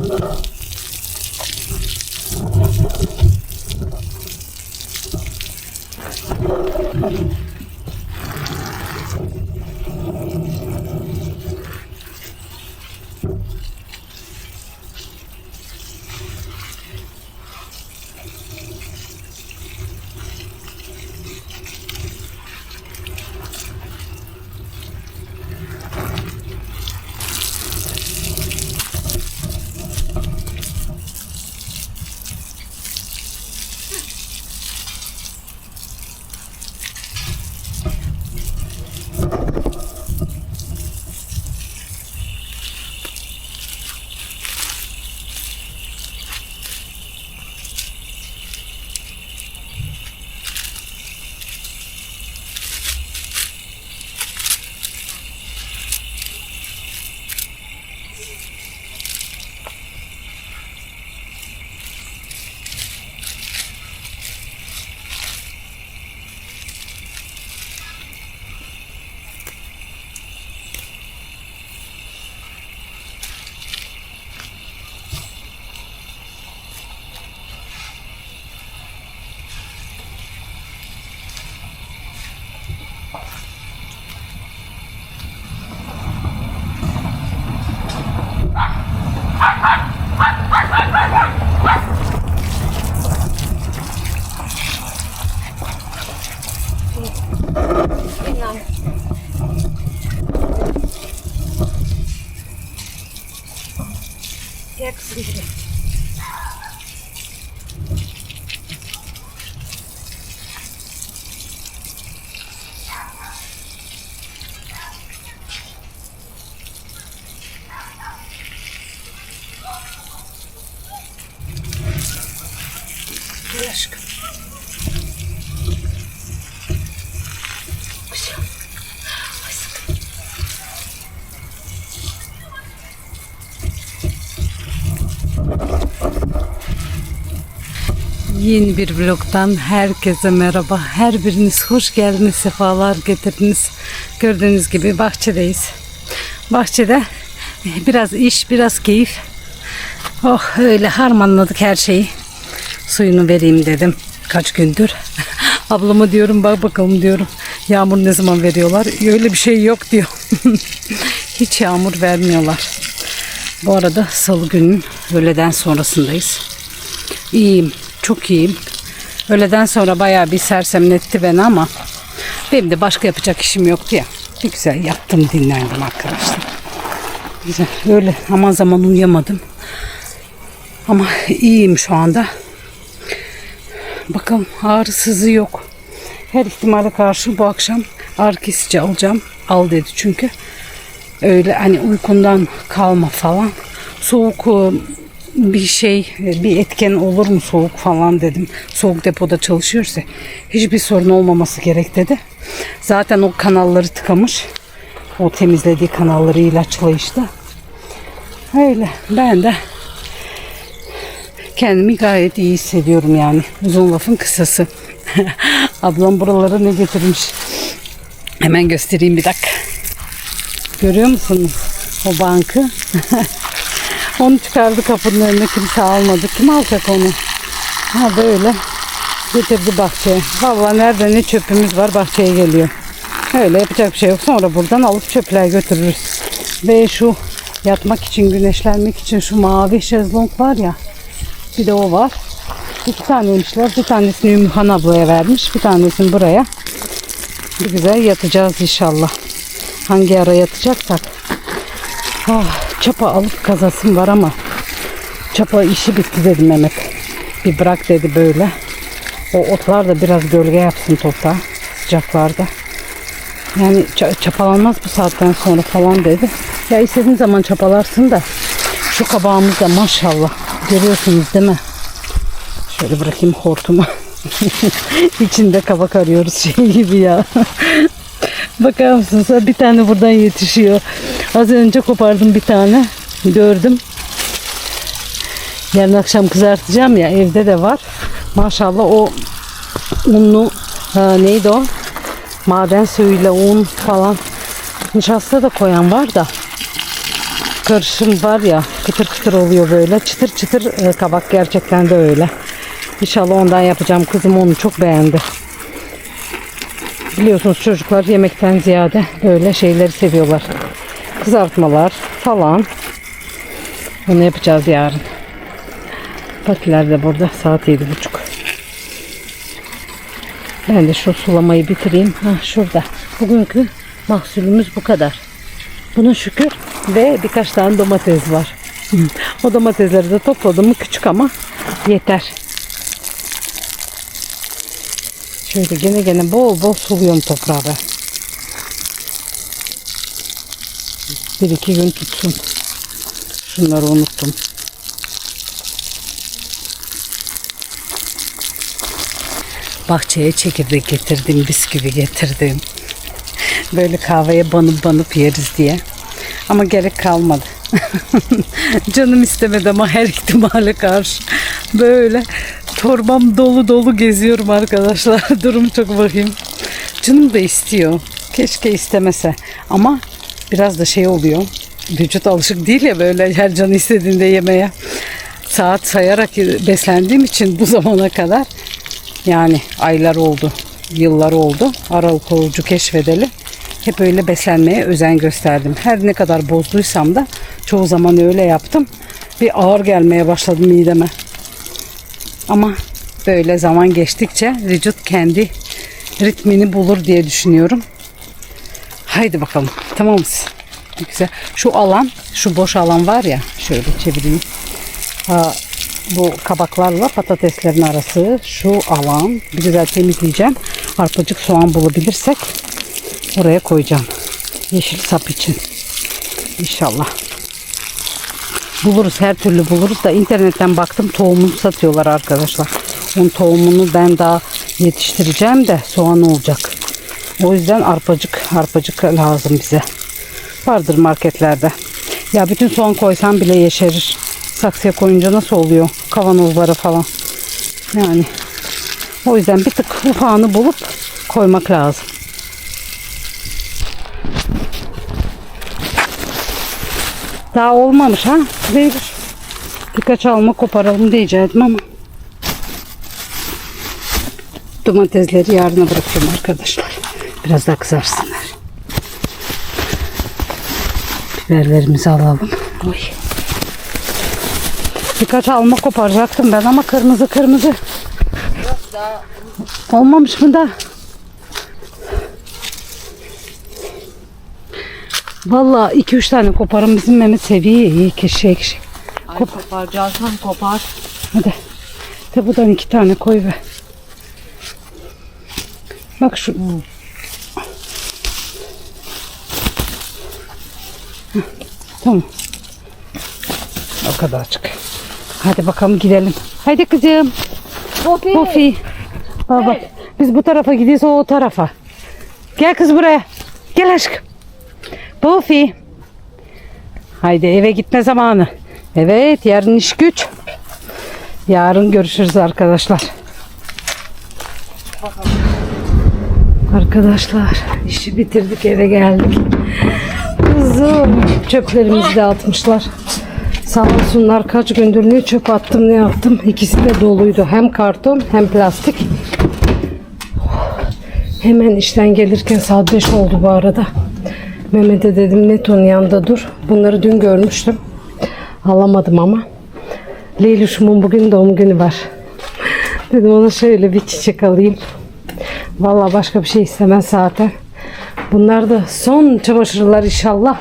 Yeah. Aşkım. Yeni bir vlogdan herkese merhaba. Her biriniz hoş geldiniz, sefalar getirdiniz. Gördüğünüz gibi bahçedeyiz. Bahçede biraz iş, biraz keyif. Oh öyle harmanladık her şeyi. Suyunu vereyim dedim kaç gündür. Ablama diyorum bak bakalım diyorum. Yağmur ne zaman veriyorlar? Öyle bir şey yok diyor. Hiç yağmur vermiyorlar. Bu arada salı günün öğleden sonrasındayız. İyiyim. Çok iyiyim. Öğleden sonra bayağı bir sersemletti beni ama benim de başka yapacak işim yoktu ya. Ne güzel yattım dinlendim arkadaşlar. Güzel. Öyle aman zaman uyuyamadım. Ama iyiyim şu anda. Bakalım ağrı sızı yok. Her ihtimale karşı bu akşam ağrı kesici alacağım. Al dedi çünkü. Öyle hani uykundan kalma falan. Soğuk e, bir şey e, bir etken olur mu soğuk falan dedim. Soğuk depoda çalışıyorsa hiçbir sorun olmaması gerek dedi. Zaten o kanalları tıkamış. O temizlediği kanalları ilaçlayıştı. Öyle ben de kendimi gayet iyi hissediyorum yani. Uzun lafın kısası. Ablam buralara ne getirmiş? Hemen göstereyim bir dakika. Görüyor musunuz o bankı? onu çıkardı kapının önüne kimse almadı. Kim alacak onu? Ha böyle getirdi bahçeye. Vallahi nerede ne çöpümüz var bahçeye geliyor. Öyle yapacak bir şey yok. Sonra buradan alıp çöpler götürürüz. Ve şu yatmak için, güneşlenmek için şu mavi şezlong var ya. Bir de o var. İki taneymişler. Bir tanesini Ümmühan ablaya vermiş. Bir tanesini buraya. Bir güzel yatacağız inşallah. Hangi ara yatacaksak. Ah, çapa alıp kazasım var ama çapa işi bitti dedi Mehmet. Bir bırak dedi böyle. O otlar da biraz gölge yapsın toprağa sıcaklarda. Yani ça- çapalanmaz bu saatten sonra falan dedi. Ya istediğin zaman çapalarsın da şu kabağımız da maşallah görüyorsunuz değil mi? Şöyle bırakayım hortumu. İçinde kabak arıyoruz şey gibi ya. Bakar mısınız? Bir tane buradan yetişiyor. Az önce kopardım bir tane. Gördüm. Yarın akşam kızartacağım ya evde de var. Maşallah o unlu ha, neydi o? Maden suyuyla un falan. Nişasta da koyan var da. Karışım var ya kıtır kıtır oluyor böyle. Çıtır çıtır e, kabak gerçekten de öyle. İnşallah ondan yapacağım. Kızım onu çok beğendi. Biliyorsunuz çocuklar yemekten ziyade böyle şeyleri seviyorlar. Kızartmalar falan. Bunu yapacağız yarın. Patiler de burada. Saat yedi buçuk. Ben de şu sulamayı bitireyim. Ha şurada. Bugünkü mahsulümüz bu kadar. Buna şükür ve birkaç tane domates var. o domatesleri de topladım küçük ama yeter. Şöyle gene gene bol bol suluyorum toprağı ben. Bir iki gün tutsun. Şunları unuttum. Bahçeye çekirdek getirdim, bisküvi getirdim. Böyle kahveye banıp banıp yeriz diye. Ama gerek kalmadı. Canım istemedi ama her ihtimale karşı. Böyle torbam dolu dolu geziyorum arkadaşlar. Durum çok vahim. Canım da istiyor. Keşke istemese. Ama biraz da şey oluyor. Vücut alışık değil ya böyle her canı istediğinde yemeye. Saat sayarak beslendiğim için bu zamana kadar yani aylar oldu, yıllar oldu. Aralık orucu keşfedeli. Hep öyle beslenmeye özen gösterdim. Her ne kadar bozduysam da çoğu zaman öyle yaptım. Bir ağır gelmeye başladı mideme. Ama böyle zaman geçtikçe vücut kendi ritmini bulur diye düşünüyorum. Haydi bakalım. Tamam mısın? Güzel. Şu alan, şu boş alan var ya. Şöyle çevireyim. Ha, bu kabaklarla patateslerin arası şu alan güzel temizleyeceğim. Arpacık soğan bulabilirsek oraya koyacağım. Yeşil sap için. İnşallah. Buluruz her türlü buluruz da internetten baktım tohumunu satıyorlar arkadaşlar. Onun tohumunu ben daha yetiştireceğim de soğan olacak. O yüzden arpacık arpacık lazım bize. Vardır marketlerde. Ya bütün soğan koysam bile yeşerir. Saksıya koyunca nasıl oluyor? Kavanozlara falan. Yani o yüzden bir tık ufağını bulup koymak lazım. Daha olmamış ha? Değil. Birkaç alma koparalım diyecektim ama. Domatesleri yarına bırakıyorum arkadaşlar. Biraz daha kızarsınlar. Biberlerimizi alalım. Oy. Birkaç alma koparacaktım ben ama kırmızı kırmızı. Olmamış mı da? Vallahi iki üç tane koparım bizim Mehmet seviye iyi şey şey. Ay koparacaksan kopar. Hadi. De buradan iki tane koy ve. Bak şu. Hı, Tamam. O kadar açık. Hadi bakalım gidelim. Hadi kızım. Popi. Pofi. Baba. Biz bu tarafa gidiyoruz o o tarafa. Gel kız buraya. Gel aşkım. Pofi. Haydi eve gitme zamanı. Evet yarın iş güç. Yarın görüşürüz arkadaşlar. Arkadaşlar işi bitirdik eve geldik. Kızım çöplerimizi de atmışlar. Sağ olsunlar kaç gündür ne çöp attım ne yaptım. İkisi de doluydu. Hem karton hem plastik. Hemen işten gelirken saat 5 oldu bu arada. Mehmet'e dedim Neto'nun yanında dur. Bunları dün görmüştüm. Alamadım ama. Leylüş'ümün bugün doğum günü var. Dedim ona şöyle bir çiçek alayım. Vallahi başka bir şey istemez zaten. Bunlar da son çamaşırlar inşallah.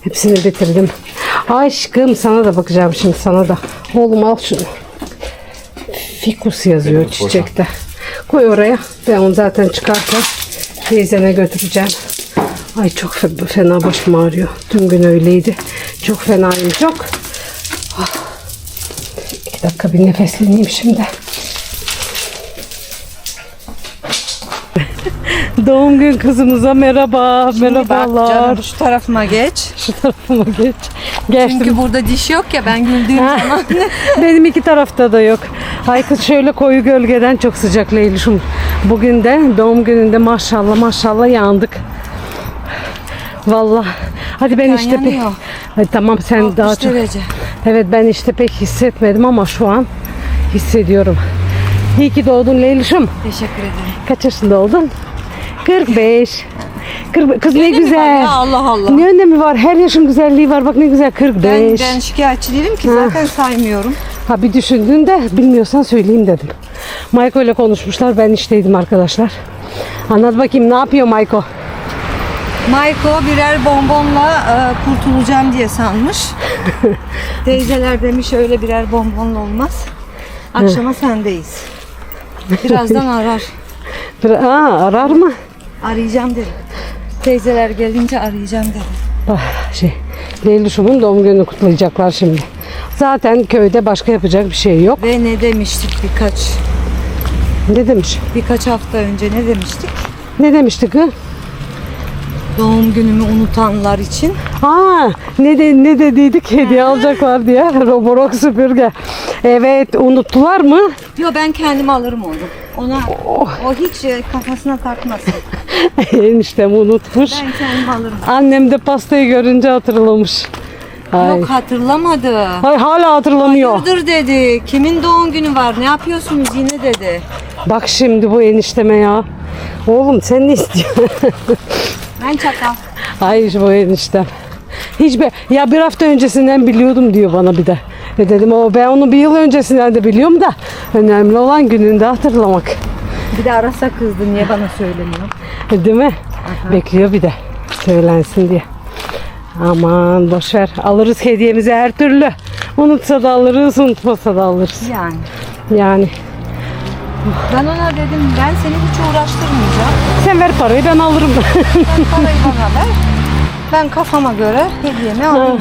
Hepsini bitirdim. Aşkım sana da bakacağım şimdi sana da. Oğlum al şunu. Fikus yazıyor çiçekte. Koy oraya. Ben onu zaten çıkarken teyzene götüreceğim. Ay çok fe- fena başım ağrıyor. Dün gün öyleydi. Çok fenayım çok. Ah. İki dakika bir nefesleneyim şimdi. Doğum gün kızımıza merhaba. Merhabalar. Bak canım şu tarafıma geç. Şu tarafıma geç. Geçtim. Çünkü burada diş yok ya ben güldüğüm zaman. Benim iki tarafta da yok. Ay kız şöyle koyu gölgeden çok sıcak Leylüş'üm. Bugün de doğum gününde maşallah maşallah yandık. Vallahi. Hadi ben işte pek... Hadi tamam sen 60 daha çok... derece. Evet ben işte pek hissetmedim ama şu an hissediyorum. İyi ki doğdun Leylüş'üm. Teşekkür ederim. Kaç yaşında oldun? 45. 40, kız ne var güzel. ya, Allah Allah. Ne önemi var? Her yaşın güzelliği var. Bak ne güzel 45. Ben, ben şikayetçi değilim ki zaten saymıyorum. Ha bir düşündüğünde bilmiyorsan söyleyeyim dedim. Mayko ile konuşmuşlar. Ben işteydim arkadaşlar. Anlat bakayım ne yapıyor Mayko? Mayko birer bonbonla e, kurtulacağım diye sanmış. Teyzeler demiş öyle birer bonbonla olmaz. Akşama sendeyiz. Birazdan arar. Aa, arar mı? Arayacağım dedim. Teyzeler gelince arayacağım dedim. Ah, şey, Leylüş'ümün doğum gününü kutlayacaklar şimdi. Zaten köyde başka yapacak bir şey yok. Ve ne demiştik birkaç Ne demiş? birkaç hafta önce ne demiştik? Ne demişti kız? Doğum günümü unutanlar için. Aa, ne de ne dediydik hediye alacaklar diye. Roborox süpürge. Evet, unuttular mı? Yo ben kendim alırım onu. Ona o hiç e, kafasına takmasın. Eniştem unutmuş. Ben kendim alırım. Annem de pastayı görünce hatırlamış. Ay. Yok hatırlamadı. Ay hala hatırlamıyor. Hayırdır dedi. Kimin doğum günü var? Ne yapıyorsunuz yine dedi. Bak şimdi bu enişteme ya. Oğlum sen ne istiyorsun? Ben çakal. Ay bu eniştem. Hiç be ya bir hafta öncesinden biliyordum diyor bana bir de. E dedim o ben onu bir yıl öncesinden de biliyorum da önemli olan gününde hatırlamak. Bir de arasa kızdı. Niye bana söylemiyor? E, Değil mi? Bekliyor bir de söylensin diye. Aman boş ver. Alırız hediyemizi her türlü. Unutsa da alırız, unutmasa da alırız. Yani. Yani Ben ona dedim ben seni hiç uğraştırmayacağım. sen ver parayı ben alırım. Sen parayı bana ver. Ben kafama göre hediyemi alayım.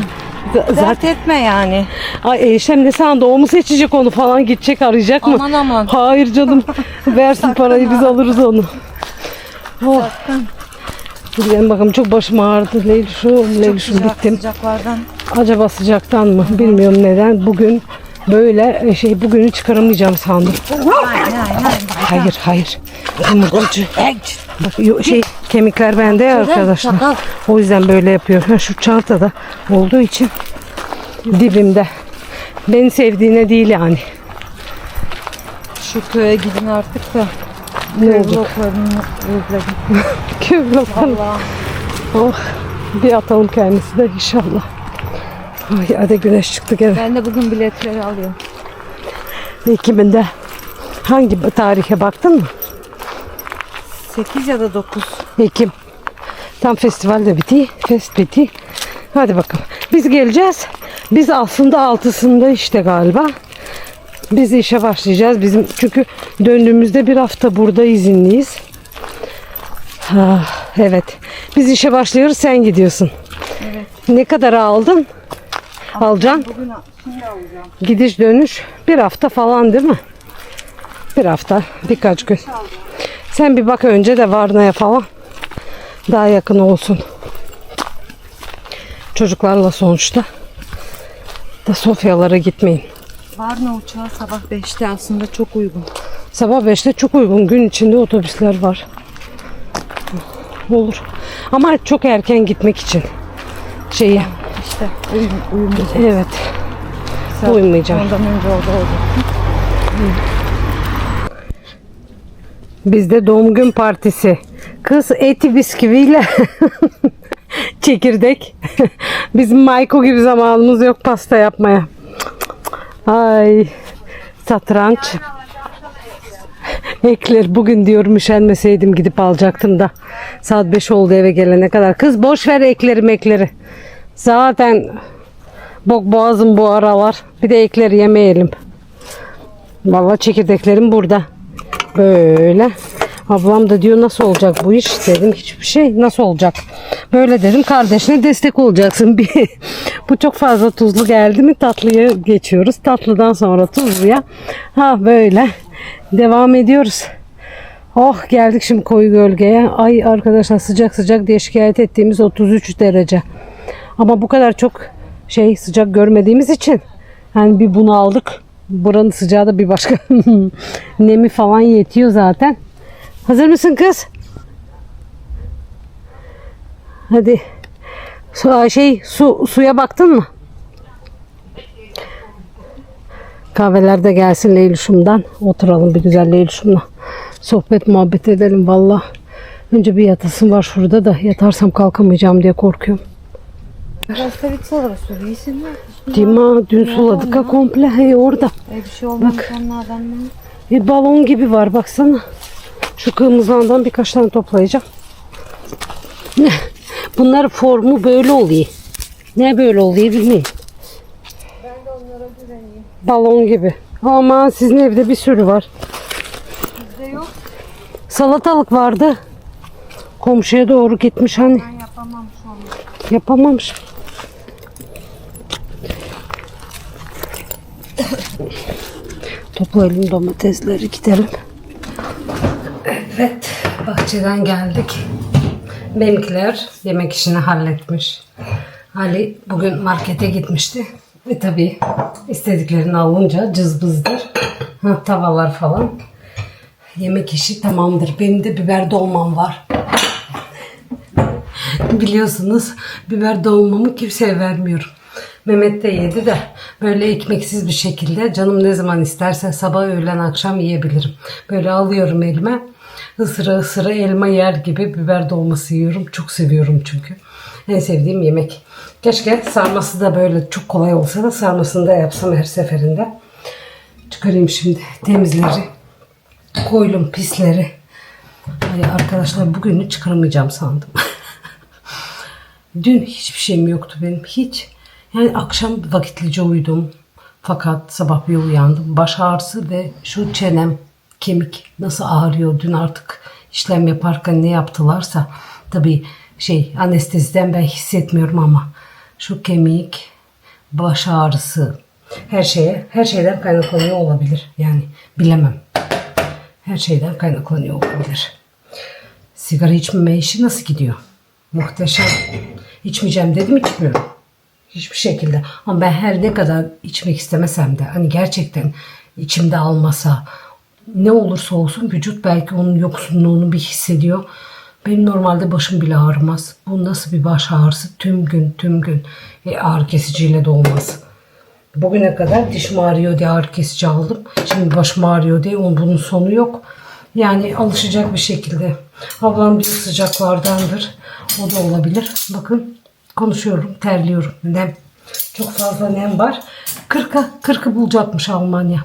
Z- Zaten etme yani. ay eniştem ne sandı o mu seçecek onu falan gidecek arayacak mı? Aman aman. Hayır canım versin parayı biz alırız onu. Oh. Gidelim bakalım çok başım ağrıdı. Leyli Çok sıcak bittim. sıcaklardan. Acaba sıcaktan mı? Bilmiyorum neden. Bugün böyle e, şey bugünü çıkaramayacağım sandım. Aynen aynen. Hayır hayır. Yumurtacı. Bak şey kemikler bende ya arkadaşlar. O yüzden böyle yapıyor. Ha, şu çantada olduğu için dibimde. Beni sevdiğine değil yani. Şu köye gidin artık da. Ne oldu? Kıvrılsın. Vallahi. Oh, bir atalım kendisi de inşallah. Ay hadi güneş çıktı gene. Ben de bugün biletleri alıyorum. Ekim'inde hangi tarihe baktın mı? 8 ya da 9. Ekim. Tam festival de bitti. Fest bitti. Hadi bakalım. Biz geleceğiz. Biz aslında altısında işte galiba. Biz işe başlayacağız. Bizim çünkü döndüğümüzde bir hafta burada izinliyiz. Ha, evet. Biz işe başlıyoruz. Sen gidiyorsun. Evet. Ne kadar aldın? Alacaksın. Bugün şimdi alacağım. Gidiş dönüş bir hafta falan değil mi? Bir hafta, birkaç gün. Sen bir bak önce de Varna'ya falan. Daha yakın olsun. Çocuklarla sonuçta. Da Sofyalara gitmeyin. Varna uçağı sabah 5'te aslında çok uygun. Sabah 5'te çok uygun. Gün içinde otobüsler var. Olur. Ama çok erken gitmek için. Şeyi. İşte uyum, uyum. Evet. Uyumayacağım. Ondan önce orada oldu. Bizde doğum gün partisi. Kız eti bisküviyle çekirdek. Bizim Mayko gibi zamanımız yok pasta yapmaya. Ay satranç. Ekler bugün diyorum üşenmeseydim gidip alacaktım da. Saat 5 oldu eve gelene kadar. Kız boş ver ekleri mekleri. Zaten bok boğazım bu aralar. Bir de ekleri yemeyelim. Vallahi çekirdeklerim burada. Böyle. Ablam da diyor nasıl olacak bu iş? Dedim hiçbir şey nasıl olacak? Böyle dedim kardeşine destek olacaksın. Bir, bu çok fazla tuzlu geldi mi tatlıya geçiyoruz. Tatlıdan sonra tuzluya. Ha böyle. Devam ediyoruz. Oh geldik şimdi koyu gölgeye. Ay arkadaşlar sıcak sıcak diye şikayet ettiğimiz 33 derece. Ama bu kadar çok şey sıcak görmediğimiz için hani bir bunu aldık. Buranın sıcağı da bir başka. Nemi falan yetiyor zaten. Hazır mısın kız? Hadi Su, şey su suya baktın mı? Kahveler de gelsin Leylüş'ümden. Oturalım bir güzel Leylüş'ümle. Sohbet muhabbet edelim valla. Önce bir yatasım var şurada da yatarsam kalkamayacağım diye korkuyorum. Rastavit sulaması iyisin Dima dün suladık ha komple hey orada. E bir şey olmamış Bak. onlardan mı? Bir balon gibi var baksana. Şu kırmızılardan birkaç tane toplayacağım. Ne? Bunlar formu böyle oluyor. Ne böyle oluyor bilmiyorum. Ben de onlara güveneyim. Balon gibi. Aman sizin evde bir sürü var. Bizde yok. Salatalık vardı. Komşuya doğru gitmiş hani. Ben yapamam şu an. Yapamamış. Toplayalım domatesleri gidelim. Evet, bahçeden geldik. Benimkiler yemek işini halletmiş. Ali bugün markete gitmişti. Ve tabii istediklerini alınca cızbızdır. Ha, tavalar falan. Yemek işi tamamdır. Benim de biber dolmam var. Biliyorsunuz biber dolmamı kimseye vermiyorum. Mehmet de yedi de böyle ekmeksiz bir şekilde canım ne zaman isterse sabah öğlen akşam yiyebilirim. Böyle alıyorum elime ısıra ısıra elma yer gibi biber dolması yiyorum. Çok seviyorum çünkü. En sevdiğim yemek. Keşke sarması da böyle çok kolay olsa da sarmasını da yapsam her seferinde. Çıkarayım şimdi temizleri. Koydum pisleri. Ay arkadaşlar bugünü çıkaramayacağım sandım. Dün hiçbir şeyim yoktu benim hiç. Yani akşam vakitlice uyudum. Fakat sabah bir uyandım. Baş ağrısı ve şu çenem kemik nasıl ağrıyor? Dün artık işlem yaparken ne yaptılarsa. Tabii şey anesteziden ben hissetmiyorum ama şu kemik baş ağrısı her şeye her şeyden kaynaklanıyor olabilir. Yani bilemem. Her şeyden kaynaklanıyor olabilir. Sigara içmeme işi nasıl gidiyor? Muhteşem. İçmeyeceğim dedim içmiyorum Hiçbir şekilde. Ama ben her ne kadar içmek istemesem de hani gerçekten içimde almasa ne olursa olsun vücut belki onun yoksunluğunu bir hissediyor. Benim normalde başım bile ağrımaz. Bu nasıl bir baş ağrısı? Tüm gün tüm gün. E, ağrı kesiciyle de olmaz. Bugüne kadar dişim ağrıyor diye ağrı kesici aldım. Şimdi başım ağrıyor diye onun bunun sonu yok. Yani alışacak bir şekilde. Ablam bir sıcaklardandır. O da olabilir. Bakın konuşuyorum, terliyorum. Nem. Çok fazla nem var. 40'a 40'ı bulacakmış Almanya.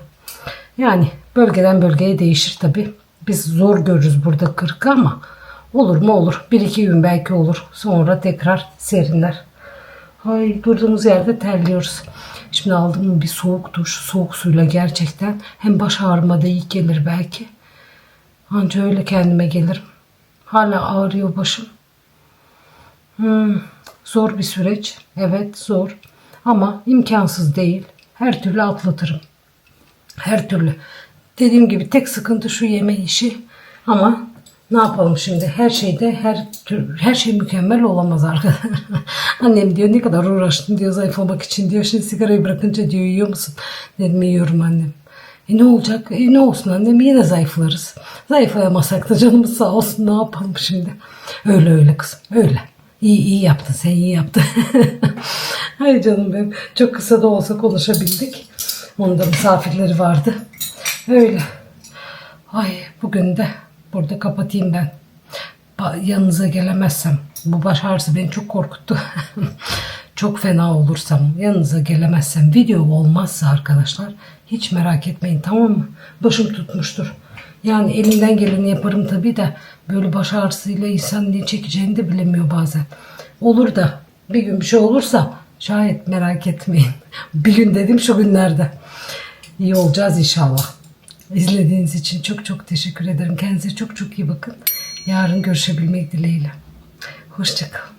Yani bölgeden bölgeye değişir tabi. Biz zor görürüz burada 40'ı ama olur mu olur. Bir iki gün belki olur. Sonra tekrar serinler. Ay durduğumuz yerde terliyoruz. Şimdi aldım bir soğuk duş. Soğuk suyla gerçekten hem baş ağrıma da iyi gelir belki. Anca öyle kendime gelirim. Hala ağrıyor başım. Hmm, zor bir süreç. Evet zor. Ama imkansız değil. Her türlü atlatırım. Her türlü. Dediğim gibi tek sıkıntı şu yeme işi. Ama ne yapalım şimdi? Her şeyde her tür, her şey mükemmel olamaz arkadaşlar. Annem diyor ne kadar uğraştın diyor zayıflamak için diyor. Şimdi sigarayı bırakınca diyor yiyor musun? Dedim yiyorum annem. E ne olacak? E ne olsun annem yine zayıflarız. Zayıflayamasak da canımız sağ olsun ne yapalım şimdi? Öyle öyle kızım öyle. İyi iyi yaptın sen iyi yaptın. Hay canım benim. Çok kısa da olsa konuşabildik. Onun da misafirleri vardı. Öyle. Ay bugün de burada kapatayım ben. Yanınıza gelemezsem bu baş ağrısı beni çok korkuttu. çok fena olursam yanınıza gelemezsem video olmazsa arkadaşlar hiç merak etmeyin tamam mı? Başım tutmuştur. Yani elimden geleni yaparım tabii de böyle baş ağrısıyla insan ne çekeceğini de bilemiyor bazen. Olur da bir gün bir şey olursa şayet merak etmeyin. bir gün dedim şu günlerde. İyi olacağız inşallah. İzlediğiniz için çok çok teşekkür ederim. Kendinize çok çok iyi bakın. Yarın görüşebilmek dileğiyle. Hoşçakalın.